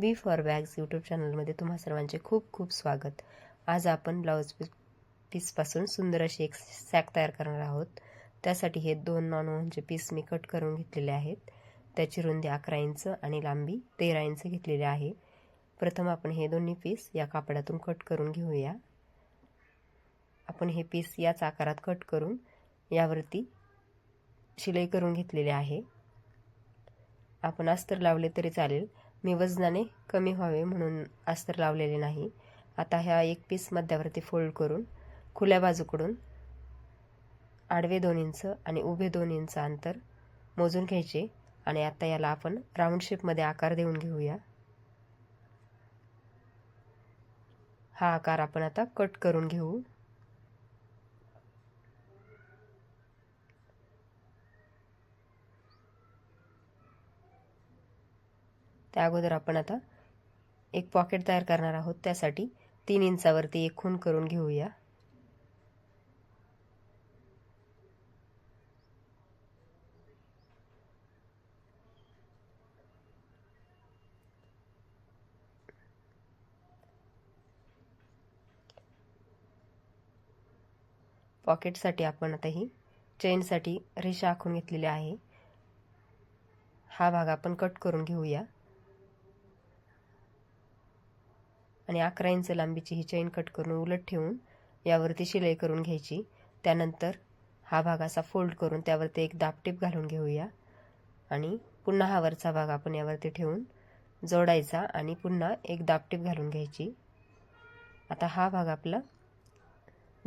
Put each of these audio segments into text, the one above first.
B for bags YouTube चॅनलमध्ये तुम्हा सर्वांचे खूप खूप स्वागत. आज आपण ब्लाऊज पीस पीसपासून सुंदर अशी एक सॅक तयार करणार आहोत. त्यासाठी हे दोन नॉन ओनचे पीस मी कट करून घेतलेले आहेत. त्याची रुंदी अकरा इंच आणि लांबी तेरा इंच घेतलेली आहे. प्रथम आपण हे दोन्ही पीस या कापडातून कट करून घेऊया. आपण हे पीस याच आकारात कट करून यावरती शिलाई करून घेतलेली आहे. आपण अस्तर लावले तरी चालेल. मी वजनाने कमी व्हावे म्हणून अस्तर लावलेले नाही. आता ह्या एक पीस मध्यावरती फोल्ड करून खुल्या बाजूकडून आडवे दोन इंच आणि उभे दोन इंच अंतर मोजून घ्यायचे आणि आता याला आपण राऊंड शेपमध्ये आकार देऊन घेऊया. हा आकार आपण आता कट करून घेऊ. त्या अगोदर आपण आता एक पॉकेट तयार करणार आहोत. त्यासाठी तीन इंचावरती एक खून करून घेऊया. पॉकेटसाठी आपण आता ही चेनसाठी रेषा आखून घेतलेली आहे. हा भाग आपण कट करून घेऊया. आणि अकरा इंच लांबीची ही चैन कट करून उलट ठेवून यावरती शिलाई करून घ्यायची. त्यानंतर हा भाग असा फोल्ड करून त्यावरती एक दापटीप घालून घेऊया. आणि पुन्हा हा वरचा भाग आपण यावरती ठेवून जोडायचा आणि पुन्हा एक दापटीप घालून घ्यायची. आता हा भाग आपला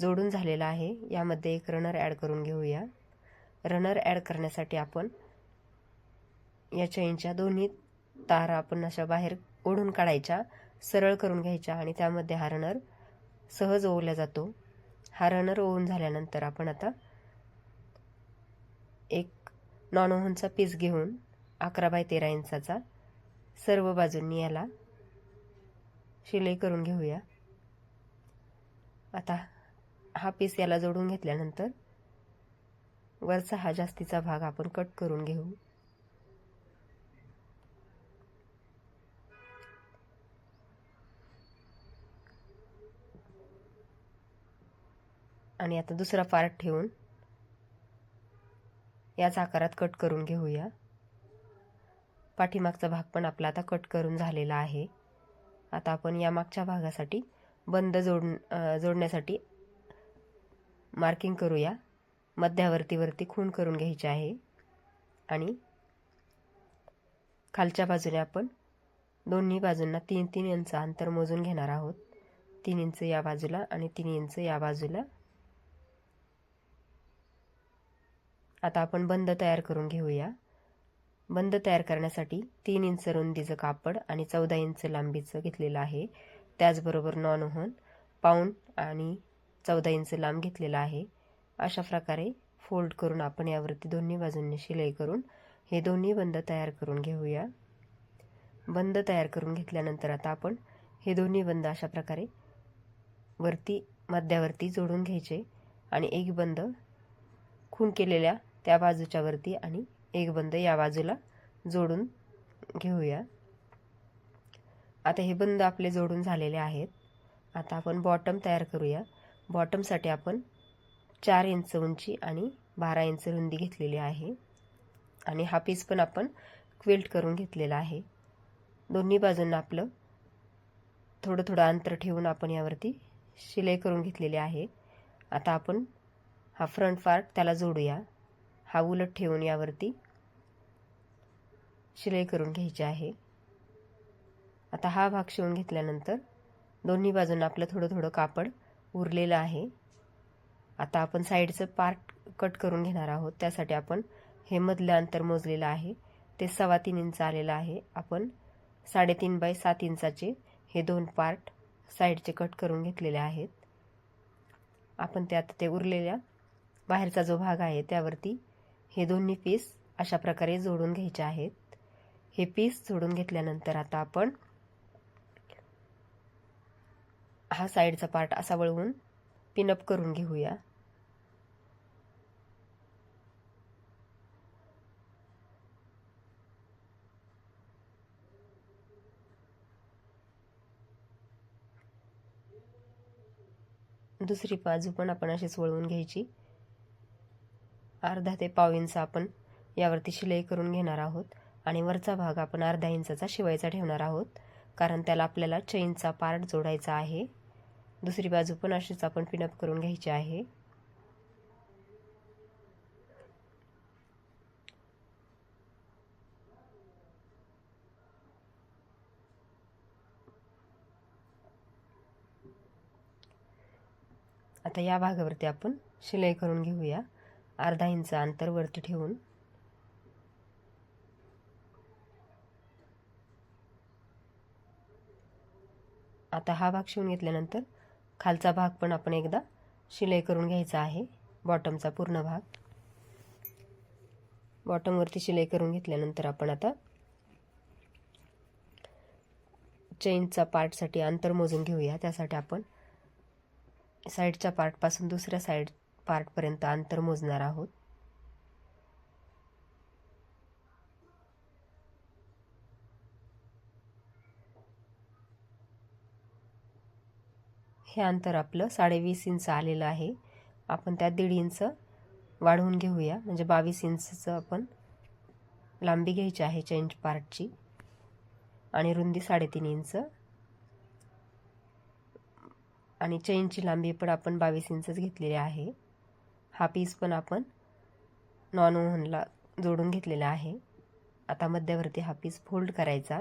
जोडून झालेला आहे. यामध्ये एक रनर ॲड करून घेऊया. रनर ॲड करण्यासाठी आपण या चैनच्या दोन्ही तार आपण अशा बाहेर ओढून काढायच्या. सरळ करून घ्यायच्या आणि त्यामध्ये हा रनर सहज ओवला जातो. हा रनर ओवून झाल्यानंतर आपण आता एक नॉन ओव्हनचा पीस घेऊन अकरा बाय तेरा इंचाचा सर्व बाजूंनी याला शिलाई करून घेऊया. आता हा पीस याला जोडून घेतल्यानंतर वरचा हा जास्तीचा भाग आपण कट करून घेऊ. आणि आता दुसरा पार्ट ठेवून याच आकारात कट करून घेऊया. पाठीमागचा भाग पण आपला आता कट करून झालेला आहे. आता आपण या मागच्या भागासाठी बंद जोड जोडण्यासाठी मार्किंग करूया. मध्यावरती खूण खून करून घ्यायचे आहे. आणि खालच्या बाजूने आपण दोन्ही बाजूंना तीन तीन इंच अंतर मोजून घेणार आहोत. तीन इंच या बाजूला आणि तीन इंच या बाजूला. आता आपण बंद तयार करून घेऊया. बंद तयार करण्यासाठी तीन इंच रुंदीचं कापड आणि चौदा इंच लांबीचं घेतलेलं आहे. त्याचबरोबर नॉन ओहन पाऊंड आणि चौदा इंच लांब घेतलेला आहे. अशा प्रकारे फोल्ड करून आपण यावरती दोन्ही बाजूंनी शिलाई करून हे दोन्ही बंद तयार करून घेऊया. बंद तयार करून घेतल्यानंतर आता आपण हे दोन्ही बंद अशा प्रकारे वरती मध्यावरती जोडून घ्यायचे आणि एक बंद खून केलेल्या त्या बाजूच्या वरती आणि एक बंद या बाजूला जोडून घेऊया. आता हे बंद आपले जोडून झालेले आहेत. आता आपण बॉटम तयार करूया. बॉटमसाठी आपण चार इंच उंची आणि बारा इंच रुंदी घेतलेली आहे. आणि हा पीस पण आपण क्विल्ट करून घेतलेला आहे. दोन्ही बाजूंना आपलं थोडं थोडं अंतर ठेवून आपण यावरती शिलाई करून घेतलेली आहे. आता आपण हा फ्रंट पार्ट त्याला जोडूया. हा उलट ठेवून यावरती शिलाई करून घ्यायची आहे. आता हा भाग शिवून घेतल्यानंतर दोन्ही बाजूंना आपलं थोडं थोडं कापड उरलेलं आहे. आता आपण साईडचं पार्ट कट करून घेणार आहोत. त्यासाठी आपण हे मधलं अंतर मोजलेलं आहे. ते सव्वा तीन इंच आलेलं आहे. आपण साडेतीन बाय सात इंचाचे हे दोन पार्ट साईडचे कट करून घेतलेले आहेत. आपण ते आता ते उरलेल्या बाहेरचा जो भाग आहे त्यावरती हे दोन्ही पीस अशा प्रकारे जोडून घ्यायचे आहेत. हे पीस जोडून घेतल्यानंतर आता आपण हा साईडचा पार्ट असा वळवून पिनअप करून घेऊया. दुसरी बाजू पण आपण अशीच वळवून घ्यायची. अर्धा ते पाव इंच आपण यावरती शिलाई करून घेणार आहोत. आणि वरचा भाग आपण अर्धा इंचाचा शिवायचा ठेवणार आहोत. कारण त्याला आपल्याला चेनचा पार्ट जोडायचा आहे. दुसरी बाजू पण अशीच आपण पिनअप करून घ्यायची आहे. आता या भागावरती आपण शिलाई करून घेऊया. अर्धा इंच अंतरवरती ठेवून. आता हा भाग शिवून घेतल्यानंतर खालचा भाग पण आपण एकदा शिलाई करून घ्यायचा आहे बॉटमचा पूर्ण भाग. बॉटमवरती शिलाई करून घेतल्यानंतर आपण आता चेनचा पार्टसाठी अंतर मोजून घेऊया. त्यासाठी आपण साईडच्या पार्टपासून दुसऱ्या साईड पार्टपर्यंत अंतर मोजणार आहोत. हे अंतर आपलं साडेवीस इंच आलेलं आहे. आपण त्यात दीड इंच वाढवून घेऊया. म्हणजे बावीस इंचचं आपण लांबी घ्यायची आहे चेंज पार्टची. आणि रुंदी साडेतीन इंच. आणि चेनची लांबी पण आपण बावीस इंचच घेतलेली आहे. हा पीस पण आपण नॉन ओव्हनला जोडून घेतलेला आहे. आता मध्यावरती हा पीस फोल्ड करायचा.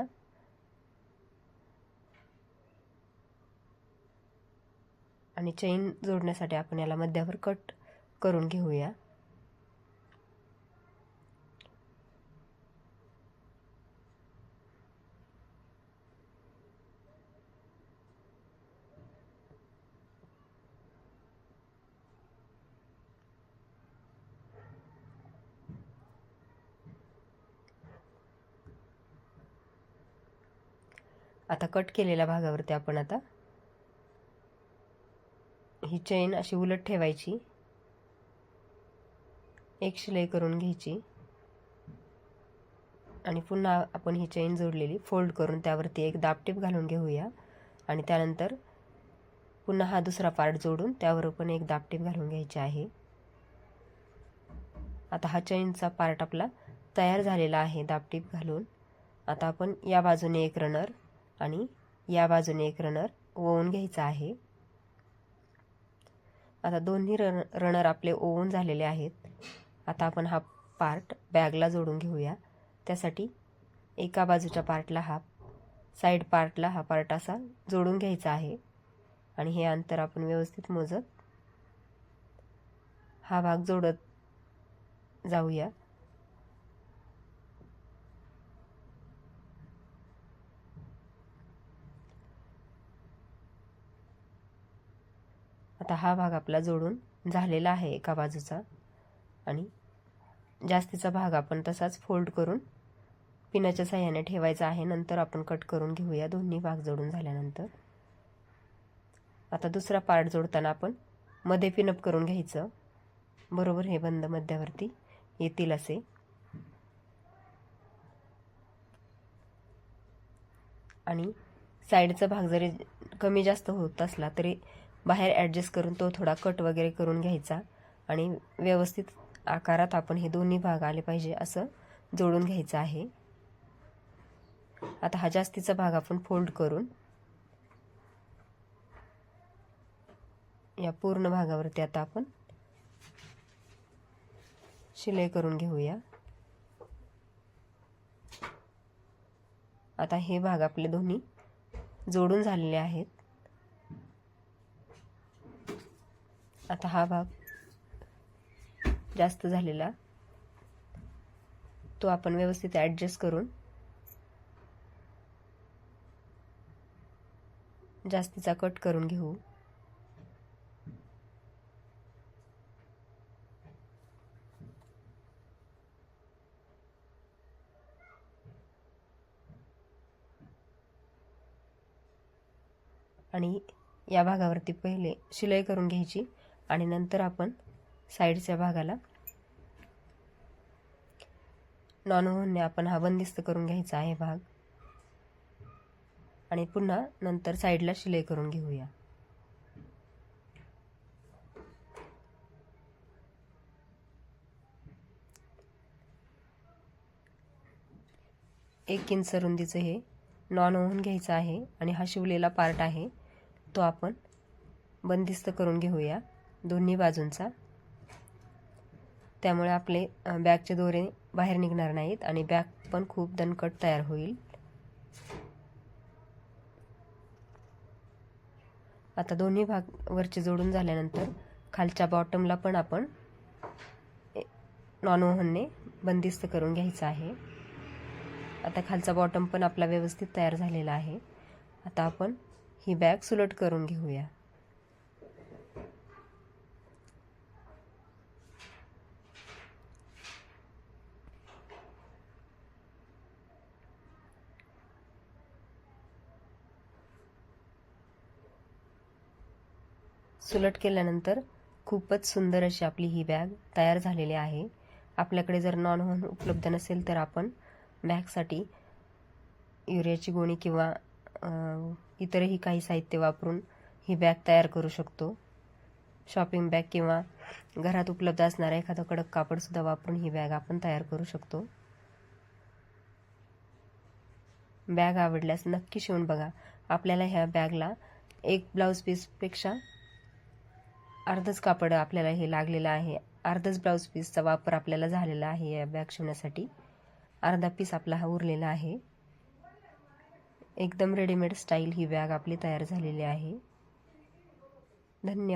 आणि चेन जोडण्यासाठी आपण याला मध्यावर कट करून घेऊया. आता कट केलेल्या भागावरती आपण आता ही चेन अशी उलट ठेवायची. एक शिलाई करून घ्यायची. आणि पुन्हा आपण ही चेन जोडलेली फोल्ड करून त्यावरती एक दापटीप घालून घेऊया. आणि त्यानंतर पुन्हा हा दुसरा पार्ट जोडून त्यावर पण एक दापटीप घालून घ्यायची आहे. आता हा चेनचा पार्ट आपला तयार झालेला आहे दापटीप घालून. आता आपण या बाजूने एक रनर आणि या बाजूने एक रनर ओवून घ्यायचा आहे. आता दोन्ही रन रनर आपले ओवून झालेले आहेत. आता आपण हा पार्ट बॅगला जोडून घेऊया. त्यासाठी एका बाजूच्या पार्टला हा साईड पार्टला हा पार्ट असा जोडून घ्यायचा आहे. आणि हे अंतर आपण व्यवस्थित मोजत हा भाग जोडत जाऊया. आता हा भाग आपला जोडून झालेला आहे एका बाजूचा. आणि जास्तीचा भाग आपण तसाच फोल्ड करून पिनाच्या साह्याने ठेवायचा आहे. नंतर आपण कट करून घेऊया. दोन्ही भाग जोडून झाल्यानंतर. आता दुसरा पार्ट जोडताना आपण मध्ये पिनअप करून घ्यायचं. बरोबर? हे बंद मध्यावरती येतील असे. आणि साईडचा भाग जरी कमी जास्त होत असला तरी बाहेर ॲडजस्ट करून तो थोडा कट वगैरे करून घ्यायचा. आणि व्यवस्थित आकारात आपण हे दोन्ही भाग आले पाहिजे असं जोडून घ्यायचं आहे. आता हा जास्तीचा भाग आपण फोल्ड करून या पूर्ण भागावरती आता आपण शिलाई करून घेऊया. आता हे भाग आपले दोन्ही जोडून झालेले आहेत. आता हा भाग जास्त झालेला. तो आपण व्यवस्थित ॲडजस्ट करून जास्तीचा कट करून घेऊ. आणि या भागावरती पहिले शिलाई करून घ्यायची. आणि नंतर आपण साईडच्या भागाला नॉन आपण हा बंदिस्त करून घ्यायचा आहे भाग. आणि पुन्हा नंतर साईडला शिलाई करून घेऊया. एक इंच रुंदीचं हे नॉन ओव्हन घ्यायचं आहे आणि हा शिवलेला पार्ट आहे तो आपण बंदिस्त करून घेऊया. दोन्ही बाजूंचा. त्यामुळे आपले बॅगचे दोरे बाहेर निघणार नाहीत आणि बॅग पण खूप दणकट तयार होईल. आता दोन्ही भाग वरचे जोडून झाल्यानंतर खालच्या बॉटमला पण आपण नॉन ओव्हनने बंदिस्त करून घ्यायचं आहे. आता खालचा बॉटम पण आपला व्यवस्थित तयार झालेला आहे. आता आपण ही बॅग सुलट करून घेऊया. सुलट केल्यानंतर खूपच सुंदर अशी आपली ही बॅग तयार झालेली आहे. आपल्याकडे जर नॉन होन उपलब्ध नसेल तर आपण बॅगसाठी युरियाची गोणी किंवा इतरही काही साहित्य वापरून ही बॅग तयार करू शकतो. शॉपिंग बॅग किंवा घरात उपलब्ध असणारा एखादं कडक कापडसुद्धा वापरून ही बॅग आपण तयार करू शकतो. बॅग आवडल्यास नक्की शिवून बघा. आपल्याला ह्या बॅगला एक ब्लाऊज पीसपेक्षा अर्धच कापड आपल्याला हे लागलेलं आहे. अर्धच ब्लाऊज पीसचा वापर आपल्याला झालेला आहे या बॅग शिवण्यासाठी. अर्धा पीस आपला हा उरलेला आहे. एकदम रेडीमेड स्टाईल ही बॅग आपली तयार झालेली आहे. धन्यवाद.